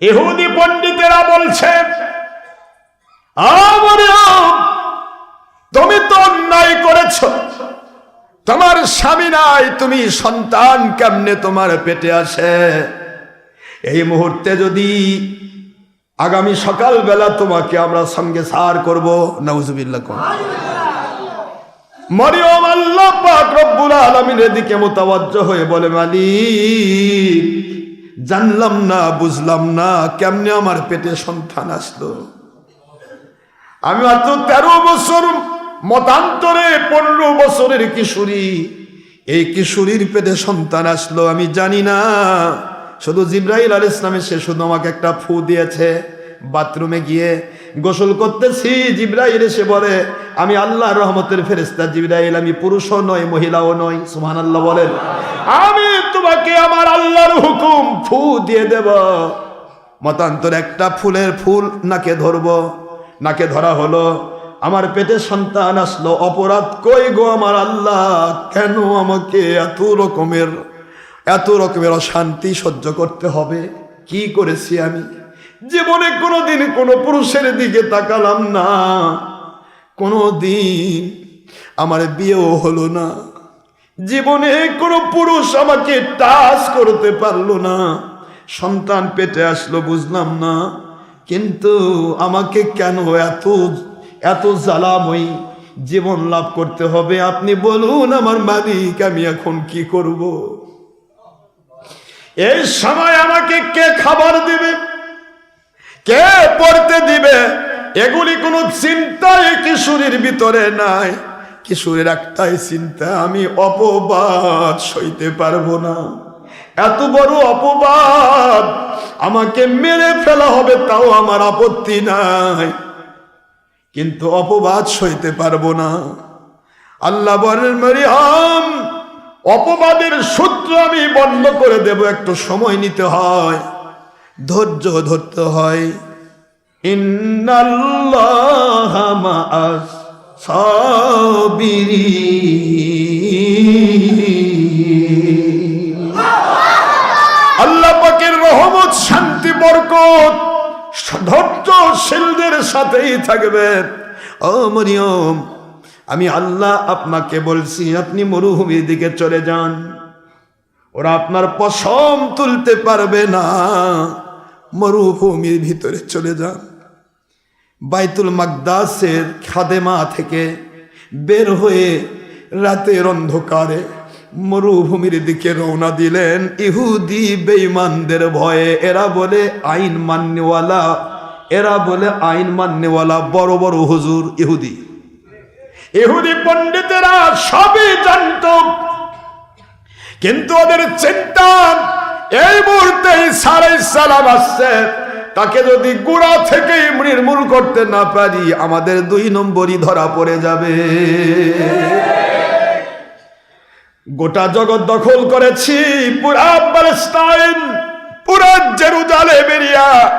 ইহুদি পণ্ডিতেরা বলছে তুমি তো অন্যায় করেছ। তোমার স্বামী নাই, তুমি সন্তান কেমনে তোমার পেটে আসে? এই মুহূর্তে যদি আগামী সকালবেলা তোমাকে আমরা সঙ্গে সার করব নওজুবিল্লাহ মরিয়ম আল্লাহ পাক রব্বুল আলামিনের দিকে মোতাবজ্জ হয়ে বলে, মালিক জানলাম না, বুঝলাম না, কেমনে আমার পেটে সন্তান আসলো? আমি মাত্র তেরো বছর মতান্তরে পনেরো বছরের কিশোরী। এই কিশোরীর পেটে সন্তান আসলো, আমি জানি না। শুধু জিব্রাহিল আল ইসলামে সে শুধু আমাকে একটা ফু দিয়েছে। বাথরুমে গিয়ে গোসল করতেছি জিব্রাহিল এসে বলে, আমি আল্লাহ রহমতের ফেরেস্তা জিব্রাহিল আমি পুরুষও নয় মহিলাও নয় সুহান আল্লাহ বলেন। আমি তোমাকে আমার আল্লাহর হুকুম ফু দিয়ে দেব। মতান্তর একটা ফুলের ফুল নাকে ধরবো। নাকে ধরা হলো, আমার পেটে সন্তান আসলো, অপরাধ কই গো আমার আল্লাহ? কেন আমাকে এত রকমের এত রকমের অশান্তি সহ্য করতে হবে? কি করেছি আমি? জীবনে কোনোদিন কোনো পুরুষের দিকে তাকালাম না। কোনো দিন আমার বিয়েও হলো না। জীবনে কোনো পুরুষ আমাকে টাচ করতে পারল না। সন্তান পেটে আসলো, বুঝলাম না। কিন্তু আমাকে কেন এত এত জ্বালাময়ী জীবন লাভ করতে হবে? আপনি বলুন, আমার মালিক, আমি এখন কি করব? এই সময় আমাকে কে খাবার দিবে? কে পড়তে দিবে? এগুলি কোনো চিন্তাই কিশোরীর ভিতরে নাই। কিশোরের একটাই চিন্তা, আমি অপবাদ সইতে পারব না। এত বড় অপবাদ আমাকে মেরে ফেলা হবে, তাও আমার আপত্তি নাই। কিন্তু অপবাদ সইতে পারব না। আল্লাহ বলেন, মরিয়াম, অপবাদের সূত্র আমি বন্ধ করে দেব, একটু সময় নিতে হয়, ধৈর্য ধরতে হয়। ইন্নাল্লাহ মাআস সাবিরিন আল্লাহ পাকের রহমত, শান্তি, বরকত, ধৈর্যশীলদের সাথেই থাকবেন ও মরিয়ম, আমি আল্লাহ আপনাকে বলছি, আপনি মরুভূমির দিকে চলে যান। ওরা আপনার পশম তুলতে পারবে না। মরুভূমির ভিতরে চলে যান। বাইতুল মাকদাসের খাদেমা থেকে বের হয়ে রাতের অন্ধকারে মরুভূমির দিকে রওনা দিলেন। ইহুদি বেঈমানদের ভয়ে এরা বলে আইন মান্যওয়ালা, এরা বলে আইন মান্যওয়ালা বড় বড় হুজুর ইহুদি। ইহুদি পণ্ডিতেরা সবই জানত, কিন্তু ওদের চিন্তা এই মুহূর্তে সারাই সালাম আসছে। তাকে যদি গুড়া থেকে নির্মূল করতে না পারি, আমাদের দুই নম্বরই ধরা পড়ে যাবে। গোটা জগৎ দখল করেছি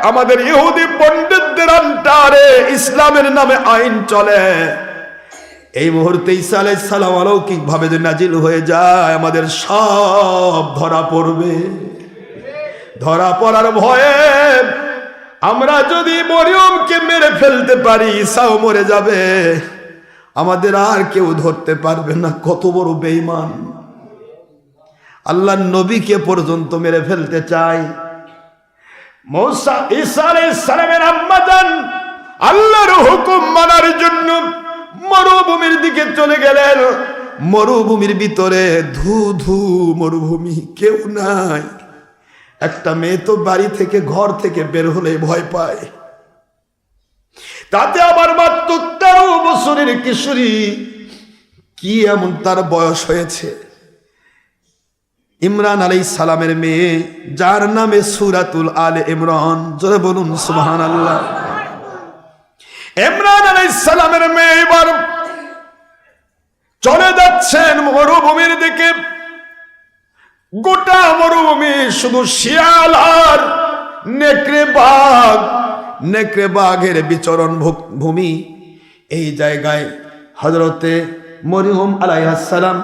আমাদের ইহুদি পণ্ডিতদের আন্টারে ইসলামের নামে আইন চলে। এই মুহূর্তে সালাম অলৌকিক ভাবে যে নাজিল হয়ে যায়, আমাদের সব ধরা পড়বে। ধরা পড়ার ভয়ে আমরা যদি মরিয়মকে মেরে ফেলতে পারি ঈসাও মরে যাবে। আমাদের আর কেউ ধরতে পারবে না, কত বড় বেঈমান। আল্লাহ নবীকে পর্যন্ত মেরে ফেলতে সালামের আল্লাহর হুকুম মানার জন্য মরুভূমির দিকে চলে গেলেন। মরুভূমির ভিতরে ধু ধু মরুভূমি, কেউ নাই। একটা মেয়ে তো বাড়ি থেকে ঘর থেকে বের হলে ভয় পায়। তাতে আবার মাত্র তেরো বছরের কিশোরী, কি এমন তার বয়স হয়েছে? ইমরান আলাই সালামের মেয়ে, যার নামে সুরাতুল আলে ইমরান, জোরে বলুন সুবহান আল্লাহ ইমরান আলাই সালামের মেয়ে এবার চলে যাচ্ছেন মরুভূমির দিকে। গোটা মরুভূমি শুধু শিয়াল আর নেকড়ে বাঘ নেকড়ে বাঘের বিচরণ ভূমি এই জায়গায় হজরতে মরিহম আলাইহাসালাম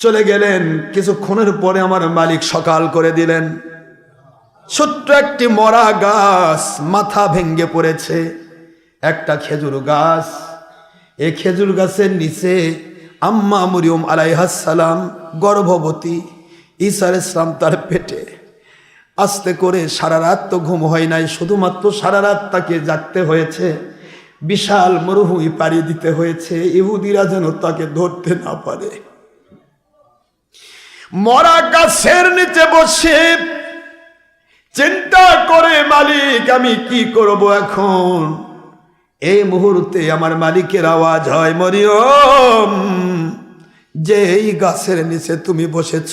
চলে গেলেন। কিছুক্ষণের পরে আমার মালিক সকাল করে দিলেন। ছোট্ট একটি মরা গাছ মাথা ভেঙ্গে পড়েছে, একটা খেজুর গাছ। এই খেজুর গাছের নিচে আম্মা মরিয়ম আলাইহাসালাম গর্ভবতী। ঈসার ইসলাম তার পেটে আস্তে করে সারা রাত তো ঘুম হয় নাই, শুধুমাত্র সারা রাত তাকে জাগতে হয়েছে, বিশাল মরুভূমি পাড়ি দিতে হয়েছে, ইহুদিরা যেন তাকে ধরতে না পারে। মরা গাছের নিচে বসে চিন্তা করে, মালিক, আমি কি করব এখন? এই মুহূর্তে আমার মালিকের আওয়াজ হয়, মরিয়ম যে এই গাছের নিচে তুমি বসেছ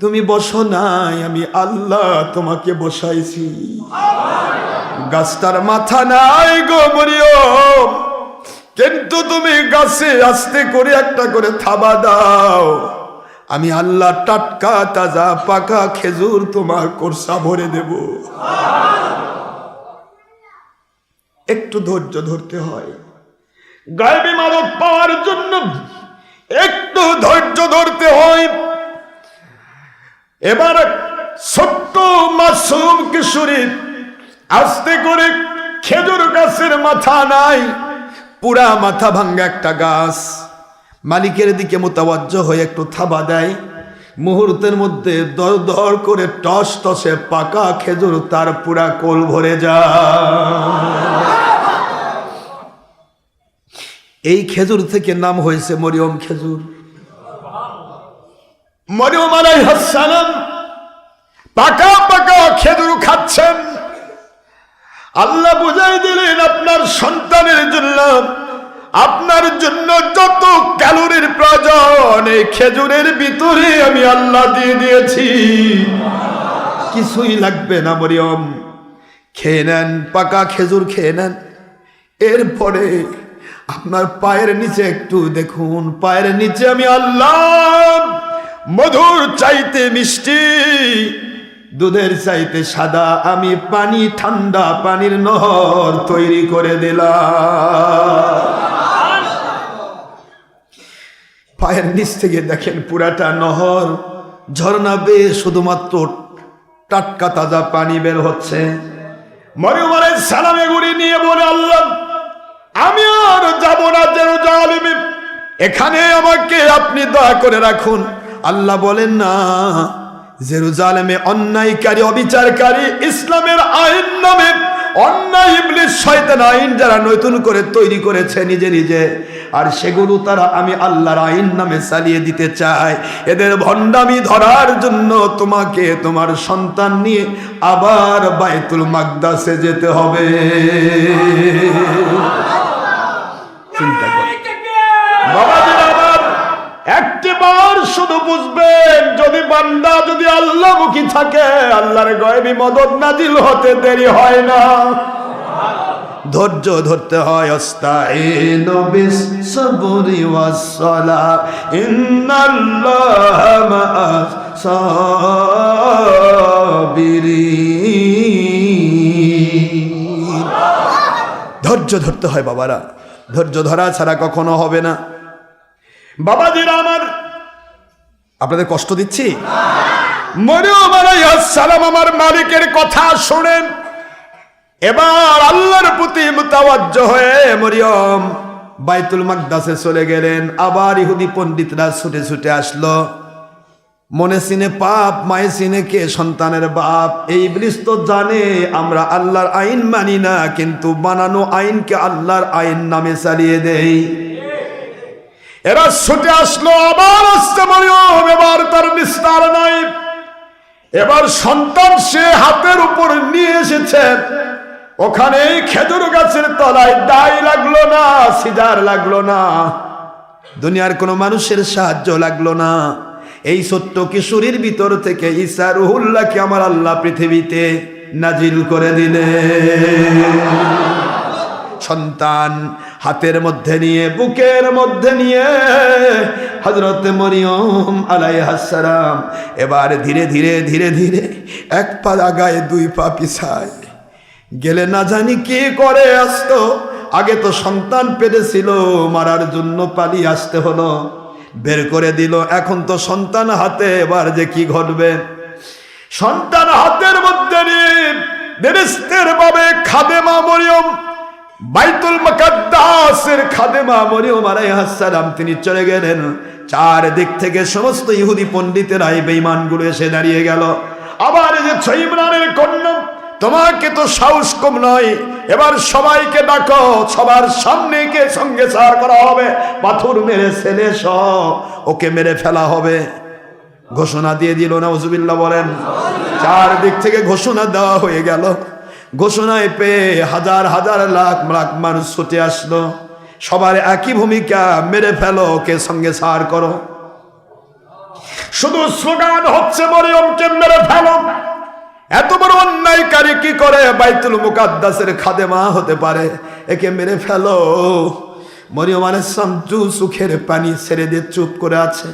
তুমি বসো নাই, আমি আল্লাহ তোমাকে বসাইছি। গাছটার মাথা নাই গো কিন্তু তুমি গাছে আস্তে করে একটা করে থাবা দাও। আমি আল্লাহ টাটকা, তাজা, পাকা খেজুর তোমার কোর্সা ভরে দেব। একটু ধৈর্য ধরতে হয়। গায়েবী মাদক পাওয়ার জন্য একটু ধৈর্য ধরতে হয়। এবার ছোট্ট মাসুম কিশোরী, আস্তে করে খেজুর গাছের মাথা নাই, পুরা মাথা ভাঙ্গা একটা গাছ। মালিকের দিকে মোতাবজ্জ হয়ে একটু থাবা দেয়। মুহূর্তের মধ্যে দর দর করে টস টসে পাকা খেজুর তার পুরা কোল ভরে যায়। এই খেজুর থেকে নাম হয়েছে মরিয়ম খেজুর। মরিয়ম আলাইহাসালাম পাকা পাকা খেজুর খাচ্ছেন। আল্লাহ বুঝাই দিলেন, আপনার সন্তানের জন্য, আপনার জন্য যত ক্যালোরির প্রয়োজন, এই খেজুরের ভিতরে আমি আল্লাহ দিয়ে দিয়েছি। কিছুই লাগবে না মরিয়ম। খেয়ে নেন, পাকা খেজুর খেয়ে নেন। এরপরে আপনার পায়ের নিচে একটু দেখুন, পায়ের নিচে আমি আল্লাহ মধুর চাইতে মিষ্টি, দুধের চাইতে সাদা, আমি পানি, ঠান্ডা পানির নহর তৈরি করে দিলাম। পায়ের নিচ থেকে দেখেন পুরাটা নহর, ঝর্ণা বেয়ে শুধুমাত্র টাটকা তাজা পানি বের হচ্ছে। মরিয়ম আলাইহিস সালাম এগুলি নিয়ে বলে, আল্লাহ, আমি আর যাব না, জেরুজালেমে। এখানে আমাকে আপনি দয়া করে রাখুন। আল্লাহ বলেন না, জেরুজালেমে অন্যায়কারী, অবিচারকারী, ইসলামের আইন নামে অন্যায় আইন যারা নতুন করে তৈরি করেছে নিজে আর আমি আইন নামে চালিয়ে দিতে চাই। এদের ভণ্ডামি ধরার জন্য তোমাকে, তোমার সন্তান নিয়ে আবার বাইতুল মাকদাসে যেতে হবে। চিন্তা কর বাবাজির আমার একটিবার শুধু বুঝবেন, যদি বান্দা, যদি আল্লাহমুখী থাকে, আল্লাহর গয়বি মদত নাজিল হতে দেরি হয় না। ধৈর্য ধরতে হয় ধৈর্য ধরতে হয় বাবারা। ধৈর্য ধরা ছাড়া কখনো হবে না। বাবাজিরা আমার আপনাদের কষ্ট দিচ্ছি? আমার মালিকের কথা শোনেন। এবার আল্লাহর প্রতি মুতাওয়াজ্জ হয়ে মরিয়ম বাইতুল মাকদাসে চলে গেলেন। আবার ইহুদি পণ্ডিতরা ছুটে ছুটে আসলো। মনে সিনে পাপ, মায়ে সিনে কে? সন্তানের বাপ। এই ইবলিস তো জানে, আমরা আল্লাহর আইন মানি না, কিন্তু বানানো আইনকে আল্লাহর আইন নামে চালিয়ে দেই। এরা ছুটে আসলো, আবার মরিয়ম এবার তার নিস্তার নাই। এবার সন্তান সে হাতের উপর নিয়ে এসেছেন ওখানে খেজুর গাছের তলায় দায় লাগল না, সিজার লাগল না। দুনিয়ার কোনো মানুষের সাহায্য লাগল না। এই সত্য কিশোরীর ভিতর থেকে ঈসা রুহুল্লাহকে আমার আল্লাহ পৃথিবীতে নাজিল করে দিলে সন্তান হাতের মধ্যে নিয়ে, বুকের মধ্যে নিয়ে হজরত মরিয়ম আলাই হাসারাম এবার ধীরে ধীরে ধীরে ধীরে এক পা আগায় দুই পা পিছায়। গেলে না জানি কি করে আসতো। আগে তো সন্তান পেরেছিল, মারার জন্য পালিয়ে আসতে হলো। বের করে দিল, এখন তো সন্তান হাতে, এবার যে কি ঘটবে? সন্তান হাতের মধ্যে নিয়ে বেরেস্তের ভাবে খাদেমা মরিয়ম বাইতুল মুকাদ্দাসের খাদেমা মরিয়ম আলাইহিস সালাম, তিনি চলে গেলেন। চার দিক থেকে সমস্ত ইহুদি পণ্ডিতেরা এই বেঈমানগুলো এসে দাঁড়িয়ে গেল। আবার যে ছয়িমরানের কন্যা, তোমাকে তো সাহস কম নয়। এবার সবাইকে ডাকো, সবার সামনে কে সঙ্গে সার করা হবে? পাথর মেরে ছেলে সব, ওকে মেরে ফেলা হবে। ঘোষণা দিয়ে দিল না উজুবিল্লা বলেন। চার দিক থেকে ঘোষণা দেওয়া হয়ে গেল। ঘোষণায় পেয়ে হাজার হাজার লাখ লাখ মানুষ ছুটে আসলো। সবার একই ভূমিকা, মেরে ফেলো, ওকে সঙ্গে সার করো। শুধু স্লোগান হচ্ছে মরিয়মকে মেরে ফেলো। এত বড় অন্যায়কারী কি করে বাইতুল মুকাদ্দাসের খাদেমা হতে পারে? একে মেরে ফেলো। মরিয়ম আলাইসালাম চু সুখের পানি ছেড়ে দিয়ে চুপ করে আছে।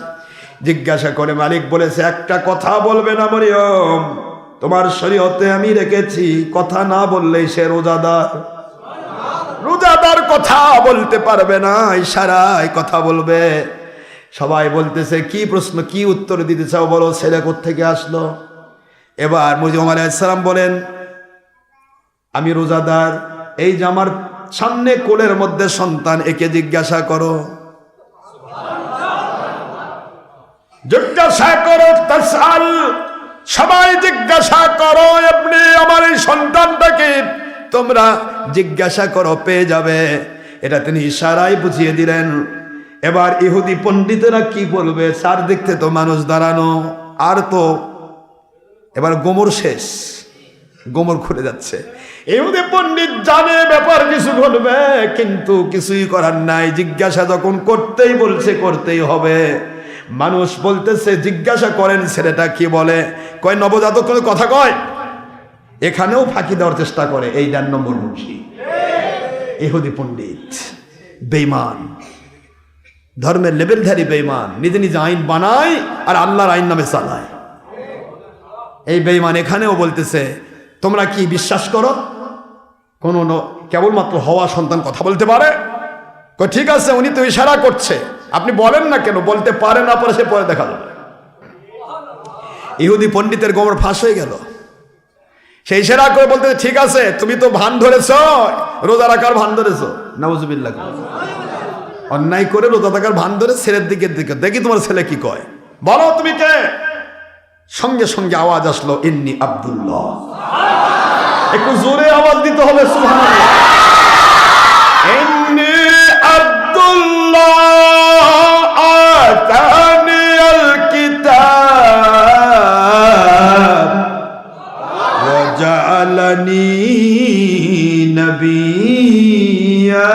জিজ্ঞাসা করে, মালিক বলেছে, একটা কথা বলবে না মরিয়ম? তোমার শরীয়তে আমি রেখেছি কথা না বললেই সে রোজাদার। রোজাদার কথা বলতে পারবে না ইশারায় কথা বলবে। সবাই বলতেছে কি প্রশ্ন কি উত্তর দিতে চাও বলো ছেলে থেকে আসলো? এবার মুজিব আলাইসালাম বলেন আমি রোজাদার এই যে আমার সামনে কোলের মধ্যে সন্তান একে জিজ্ঞাসা করো। জিজ্ঞাসা করো তাসাল সবাই জিজ্ঞাসা করো এমনি আমার এই সন্তানটাকে। তোমরা জিজ্ঞাসা করো, পেয়ে যাবে। এটা তিনি ইশারায় বুঝিয়ে দিলেন। এবার ইহুদি পণ্ডিতেরা কি বলবে? চার দেখতে তো মানুষ দাঁড়ানো। আর তো এবার গোমর শেষ। গোমর খুলে যাচ্ছে। ইহুদি পণ্ডিত জানে ব্যাপার কিছু ঘটবে কিন্তু কিছুই করার নাই। জিজ্ঞাসা যখন করতেই বলছে, করতেই হবে। মানুষ বলতেছে, জিজ্ঞাসা করেন ছেলেটা কি বলে? কয়, নবজাতক কোনো কথা কয়? এখানেও ফাঁকি দেওয়ার চেষ্টা করে এই দেড় নম্বর মুন্সি। ইহুদি পণ্ডিত বেইমান ধর্মের লেবেলধারী বেইমান নিজে নিজে আইন বানায় আর আল্লাহর আইন নামে চালায়। এই বেইমান এখানেও বলতেছে, তোমরা কি বিশ্বাস করো? কোন কেবলমাত্র হওয়া সন্তান কথা বলতে পারে? ঠিক আছে, উনি তো ইশারা করছে। আপনি বলেন না কেন? বলতে পারে না পারে সে পরে দেখা যাবে। ইহুদি পণ্ডিতের গোবর ফাঁস হয়ে গেল। সেই ইশারা করে বলতে, ঠিক আছে, তুমি তো ভান ধরেছ, রোজা রাখার ভান ধরেছ। নাউজুবিল্লাহ। অন্যায় করে রোজা থাকার ভান ধরে ছেলের দিকে দিকে। দেখি তোমার ছেলে কি কয়। বলো তুমি কে? সঙ্গে সঙ্গে আওয়াজ আসলো, ইন্নি আব্দুল্লাহ। একটু জোরে আওয়াজ দিতে হবে, সুবহানাল্লাহ। ইন্নি আব্দুল্লাহ আতানি আল কিতাব وجعلني نبيا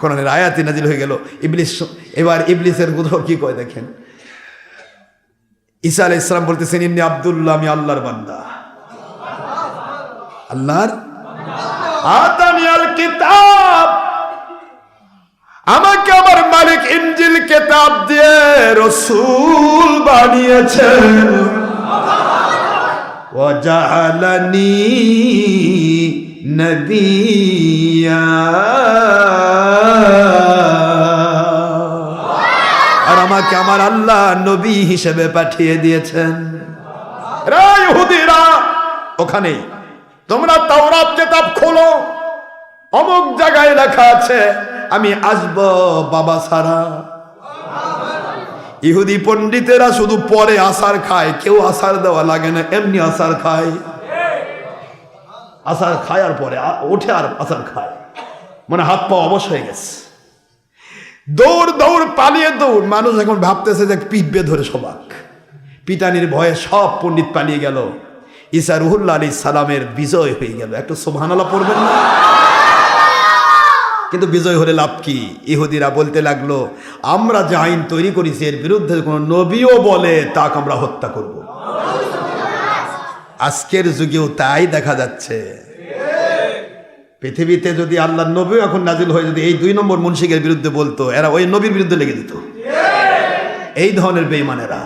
কোরআনের আয়াতি নাজিল হয়ে গেল ইবলিস এবার ইবলিসের কোথাও কি কয় দেখেন ঈসা আলাইহিস সালাম বলতেছেন ইন্নি আব্দুল্লাহ আমি আল্লাহর বান্দা আল্লাহর আতানিয়াল কিতাব। আমাকে আমার মালিক ইঞ্জিল কেতাব দিয়ে রসুল বানিয়েছেন। ওয়াজালানি নবিয়া। আর আমাকে আমার আল্লাহ নবী হিসেবে পাঠিয়ে দিয়েছেন। রায় ওখানেই। তোমরা তাওরাত কিতাব খোলো। অমুক জায়গায় লেখা আছে, আমি আসব বাবা সারা। ইহুদি পণ্ডিতেরা শুধু পরে আসার খায়, কেউ আসার দেওয়া লাগে না, এমনি আসার খায়। আসার খায় আর পরে ওঠে আর আসার খায়। মানে হাত পা অবশ হয়ে গেছে। দৌড় দৌড়, পালিয়ে দৌড়। মানুষ এখন ভাবতেছে যে পিটবে ধরে সবাক পিটানির ভয়ে সব পণ্ডিত পালিয়ে গেল। ঈসা রুহুল্লা আলী সালামের বিজয় হয়ে গেল। একটু সোভানালা পড়বেন না? কিন্তু বিজয় হলে লাভ কি? ইহুদিরা বলতে লাগল, আমরা যে আইন তৈরি করেছি, এর বিরুদ্ধে কোনো নবীও বলে, তাকে আমরা হত্যা করব। আজকের যুগেও তাই দেখা যাচ্ছে। পৃথিবীতে যদি আল্লাহ নবী এখন নাজিল হয়ে যদি এই দুই নম্বর মুন্সিকের বিরুদ্ধে বলতো, এরা ওই নবীর বিরুদ্ধে লেগে দিত এই ধরনের বেইমানেরা